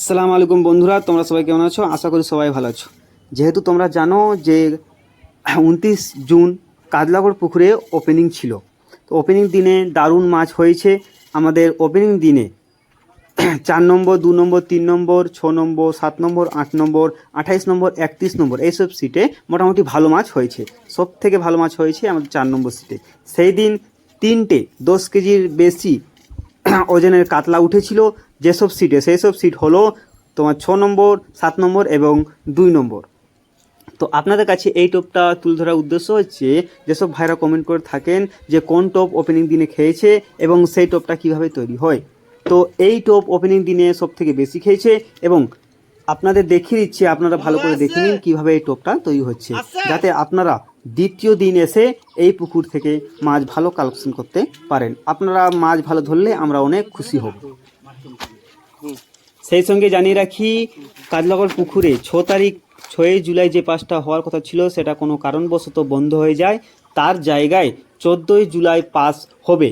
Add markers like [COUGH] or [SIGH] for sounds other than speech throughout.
আসসালামু আলাইকুম বন্ধুরা, তোমরা সবাই কেমন আছো? আশা করি সবাই ভালো আছো। যেহেতু তোমরা জানো যে উনত্রিশ জুন কাদলাগড় পুকুরে ওপেনিং ছিল। তো ওপেনিং দিনে দারুণ মাছ হয়েছে। আমাদের ওপেনিং দিনে চার নম্বর, দু নম্বর, তিন নম্বর, ছ নম্বর, সাত নম্বর, আট নম্বর, আঠাইশ নম্বর, একত্রিশ নম্বর, এইসব সিটে মোটামুটি ভালো মাছ হয়েছে। সব থেকে ভালো মাছ হয়েছে আমাদের চার নম্বর সিটে সেই দিন তিনটে দশ কেজির বেশি [CLEARS THROAT] ওজনের কাতলা উঠেছিল যেসব সিটে সেই সব সিট হলো তোমার ছ নম্বর সাত নম্বর এবং দুই নম্বর। তো আপনাদের কাছে এই টপটা তুলে ধরার উদ্দেশ্য হচ্ছে যেসব ভাইরা কমেন্ট করে থাকেন যে কোন টপ ওপেনিং দিনে খেয়েছে এবং সেই টপটা কীভাবে তৈরি হয়। তো এই টপ ওপেনিং দিনে সব থেকে বেশি খেয়েছে এবং আপনাদের দেখিয়ে দিচ্ছি আপনারা ভালো করে দেখে নিন কীভাবে এই টপটা তৈরি হচ্ছে যাতে আপনারা দ্বিতীয় দিন এসে এই পুকুর থেকে মাছ ভালো কালেকশন করতে পারেন। আপনারা মাছ ভালো ধরলে আমরা অনেক খুশি হব। সেই সঙ্গে জানিয়ে রাখি, কাজলাগড় পুকুরে ছ তারিখ ছয়ই জুলাই যে পাসটা হওয়ার কথা ছিল, সেটা কোনো কারণবশত বন্ধ হয়ে যায়। তার জায়গায় চোদ্দোই জুলাই পাস হবে।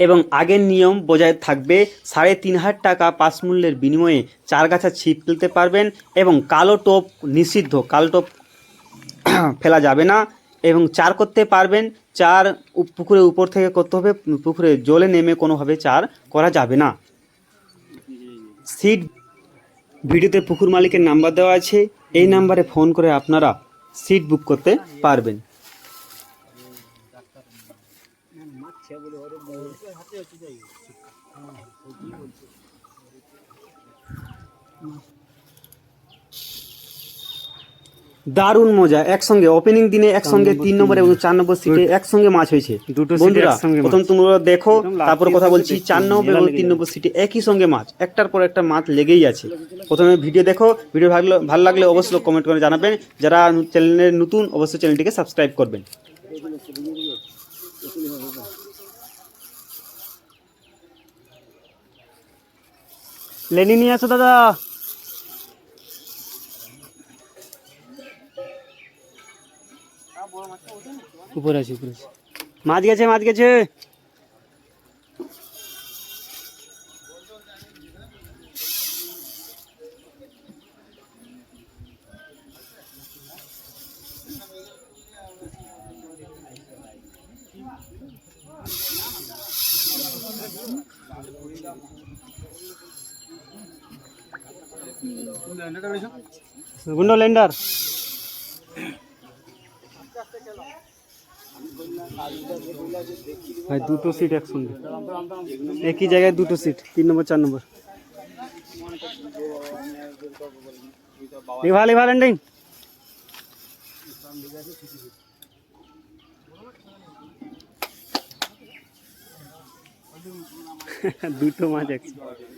এবং আগের নিয়ম বজায় থাকবে, সাড়ে তিন হাজার টাকা পাস মূল্যের বিনিময়ে চার গাছা ছিপ ফেলতে পারবেন এবং কালো টোপ নিষিদ্ধ। কালো টোপ [CLEARS THROAT] ফেলা যাবে না এবং চার করতে পারবেন, চার পুকুরের উপর থেকে করতে হবে, পুকুরে জলে নেমে কোনোভাবে চার করা যাবে না। সিট ভিডিওতে পুকুর মালিকের নাম্বার দেওয়া আছে, এই নাম্বারে ফোন করে আপনারা সিট বুক করতে পারবেন। দারুণ মজা। একসঙ্গে ওপেনিং দিনে একসঙ্গে তিন নম্বর এবং চার নম্বর সিটে একসঙ্গে মাছ হয়েছে। দুটো বন্ধুরা প্রথম তোমরা দেখো তারপর কথা বলছি চার নম্বর এবং তিন নম্বর সিটে একই সঙ্গে মাছ একটার পর একটা মাছ লেগেই আছে। প্রথমে ভিডিও দেখো ভিডিও ভালো ভালো লাগলে অবশ্যই কমেন্ট করে জানাবেন। যারা চ্যানেলের নতুন অবশ্যই চ্যানেলটিকে সাবস্ক্রাইব করবেন। লেনি নিয়ে আসো দাদা। উপরে আছে উপরে আছে। মাছ গেছে মাছ গেছে। গুন্ডো লেন্ডার। ভাই, দুটো সিট একসঙ্গে। একই জায়গায় দুটো সিট তিন নম্বর চার নম্বর লিভা লিভা ল্যান্ডিং দুটো মাছ একসঙ্গে।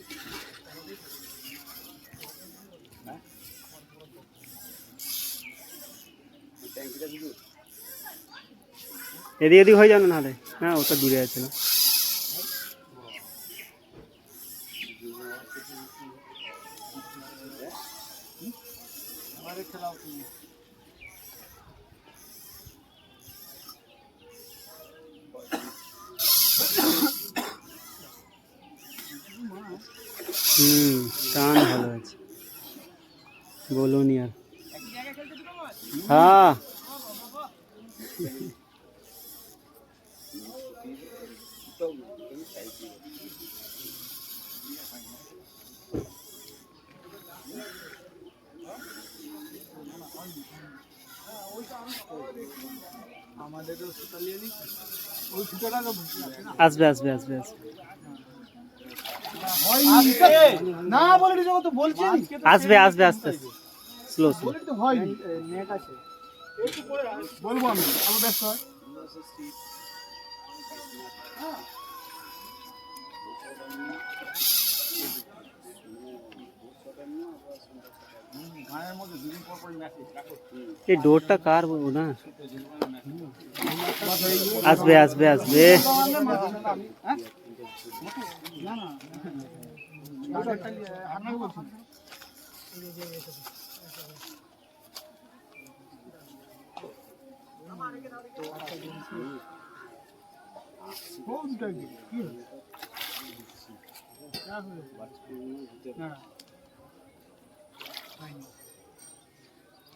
এদিক এদিক হয়ে যাবে নাহলে হ্যাঁ ওটা দূরে আছে না। হুম টান ভালো আছে। বলুন আর হ্যাঁ। আসবে আসবে আসবে আসবে। না বলে যখন তো বলছি আসবে আসবে আস্তে আস্তে। স্লো স্লো তো হয় নেট আছে বলব আমি আমার ব্যস্ত হয়। এই ডোরটা কার বলব না আসবে আসবে আসবে কোনটা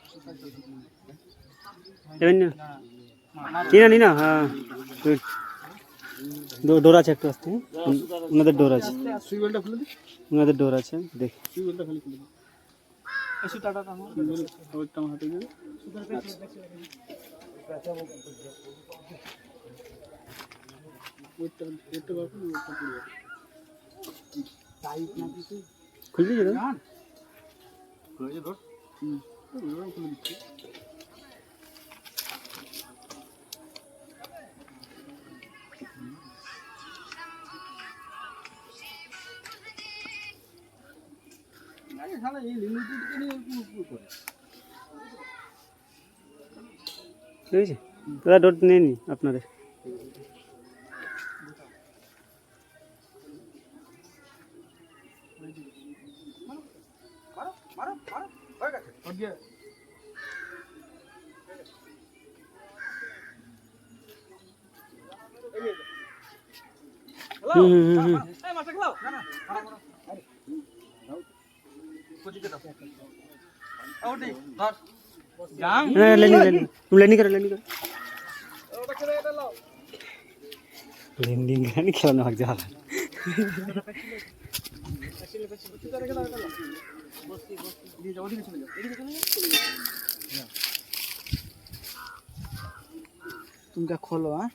কি? কি? এবার না নিনা নিনা হ্যাঁ গুড ডো- ডোর আছে একটু আসতে হ্যাঁ? উন- ওনাদের ডোর আছে সুই বেলটা খুলে দিই ওনাদের ডোর আছে দেখ সুই বেলটা খালি খুলে দিই এসে টাটাটা আমার ওইটা আমার হাতে দিয়ে ওইটা ওইটা বাপু ওইটা পুরো খুলবি যেটা খুলেছে ধর হুম ওইভাবে খুলে দিচ্ছি ঠিক আছে দাদা ডোর নিয়ে নি আপনাদের। Okay. हम्म, हम्म, हम्म, लेनी करो लेनी लेनी खेलने जा তুমি খোলো হ্যাঁ